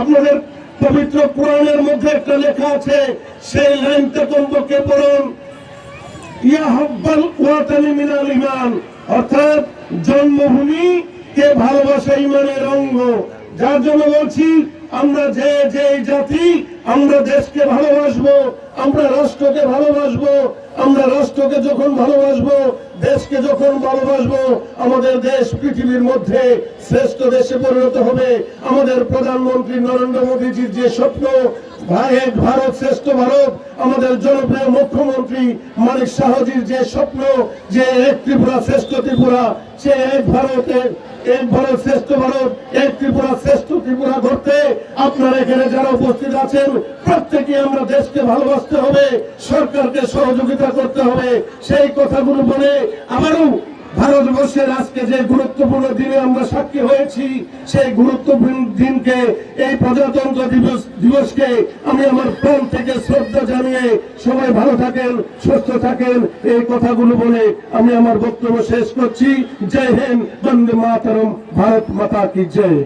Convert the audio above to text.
আপনাদের পবিত্র কোরআনের মধ্যে একটা লেখা আছে, সেই লাইনটা কমপক্ষে পড়ুন ইয়া হব্বাল ওয়াতানি মিনাল ইমান অর্থাৎ জন্মভূমি কে ভালোবাসা ইমানের অঙ্গ। যার জন্য বলছি আমরা যে যে জাতি, আমরা দেশকে ভালোবাসবো, আমরা রাষ্ট্রকে ভালোবাসবো, আমরা রাষ্ট্রকে যখন ভালোবাসবো, দেশকে যখন ভালোবাসবো, আমাদের দেশ পৃথিবীর মধ্যে শ্রেষ্ঠ দেশে পরিণত হবে। আমাদের প্রধানমন্ত্রী নরেন্দ্র মোদীজির যে স্বপ্ন এক ভারত, শ্রেষ্ঠ ভারত, আমাদের জনপ্রিয় মুখ্যমন্ত্রী মানিক শাহজির যে স্বপ্ন, যে এক ত্রিপুরা শ্রেষ্ঠ ত্রিপুরা, সে এক ভারতে, এক ভারত শ্রেষ্ঠ ভারত, এক ত্রিপুরা শ্রেষ্ঠ আপনারা এখানে যারা উপস্থিত আছেন, প্রত্যেকে আমরা দেশকে ভালোবাসতে হবে, সরকারকে সহযোগিতা করতে হবে। সেই কথাগুলো বলে আবারও ভারতবর্ষের আজকে যে গুরুত্বপূর্ণ দিনে আমরা সাক্ষী হয়েছি, সেই গুরুত্বপূর্ণ দিনকে, এই প্রজাতন্ত্র দিবস, দিবসকে আমি আমার প্রাণ থেকে শ্রদ্ধা জানিয়ে সবাই ভালো থাকেন, সুস্থ থাকেন। এই কথাগুলো বলে আমি আমার বক্তব্য শেষ করছি। জয় হিন্দ, বন্দে মাতরম, ভারত মাতা কি জয়।